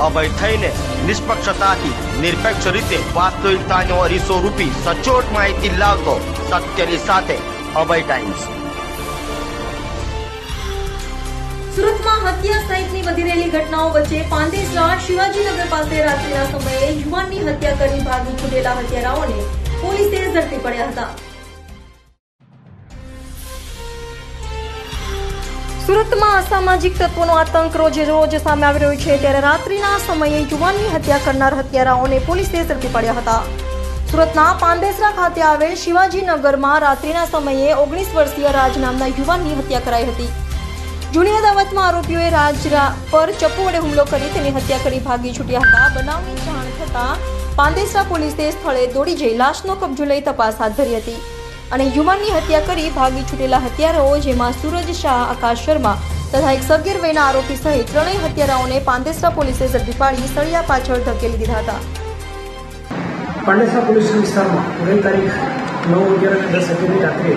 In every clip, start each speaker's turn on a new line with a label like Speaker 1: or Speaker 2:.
Speaker 1: અભય થઈને નિષ્પક્ષતાથી, નિરપેક્ષ રીતે વાસ્તવિકતાનો અરીસો રૂપી સચોટ માહિતી લાવતો સત્યની સાથે અભય ટાઈમ્સ.
Speaker 2: સુરતમાં હત્યા સહિતની વધી રહેલી ઘટનાઓ વચ્ચે પાંદેસરા શિવાજીનગર પાસે રાત્રિના સમયે યુવાનની હત્યા કરી ભાગી છૂટેલા હત્યારાઓને પોલીસે ઝડપી પડ્યા હતા. સુરતમાં અસામાજિક તત્વોનો આતંક રોજે રોજ સામે આવી રહ્યો છે ત્યારે રાત્રિના સમયે યુવાનની હત્યા કરનાર હત્યારાઓને પોલીસે ઝડપી પડ્યા હતા. સુરતના પાંદેસરા ખાતે આવેલ શિવાજીનગરમાં રાત્રિના સમયે ઓગણીસ વર્ષીય રાજ નામના યુવાનની હત્યા કરાઈ હતી. જૂની અદાવતમાં આરોપીઓએ રાજરા પર ચપ્પુ વડે હુમલો કરી તેની હત્યા કરી ભાગી છૂટ્યા હતા. બનાવની જાણ થતાં પાંદેસરા પોલીસે સ્થળે દોડી જઈ લાશનો કબજો લઈ તપાસ હાથ ધરી હતી. અને યુવાનની હત્યા કરી ભાગી છૂટેલા હત્યારાઓ, જેમાં સૂરજ શાહ, આકાશ શર્મા તથા એક સગીર વયના આરોપી સહિત ત્રણેય હત્યારાઓને પાંદેસરા પોલીસે ઝડપી પાડી સળિયા પાછળ ધકેલી દીધા હતા.
Speaker 3: પાંડેસરા પોલીસ વિસ્તારમાં ગઈ તારીખ નવ અગિયાર દસ અગિયારની રાત્રે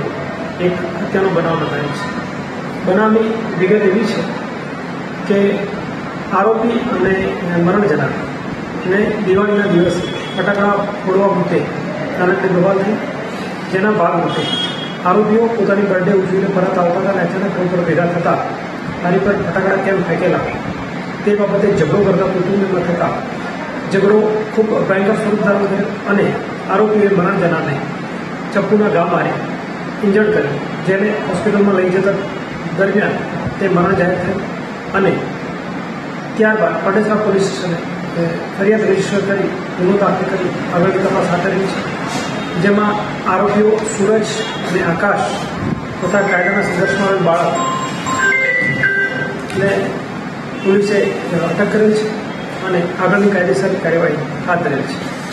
Speaker 3: એક હત્યાનો બનાવ નોંધાયો છે. બનાવની વિગત એવી છે કે આરોપી અને મરણ જનાર ને દિવાળીના દિવસે ફટાકડા ફોડવા મૂકે નાનકડી દબાવ થઈ જેના ભાગરૂપે આરોપીઓ પોતાની બર્થડે ઉજવીને પરત આવતા હતા અને અચાનક રોડ પર ભેગા થતા તારી પર ફટાકડા કેમ ફેંકેલા? તે બાબતે ઝઘડો કરતા કુટુંબમાં થતા. ઝઘડો ખૂબ ભયંકર સ્વરૂપ ધારણ કર્યો અને આરોપીએ મરણ જનારને ચપ્પુના ઘા મારી ઇન્જર્ડ કર્યો જેને હોસ્પિટલમાં લઈ જતા દરમિયાન તે મરણ જાહેર થયું અને ત્યારબાદ પટેસરા પોલીસ સ્ટેશને ફરિયાદ રજિસ્ટર કરી ગુનો દાખલ કરી આગળની તપાસ હાથ ધરી છે. જેમાં આરોપીઓ સૂરજ અને આકાશ તથા કાયદાના સંઘર્ષમાં આવેલ બાળકને પોલીસે અટક કરેલ છે અને આગળની કાયદેસર કાર્યવાહી હાથ ધરેલ છે.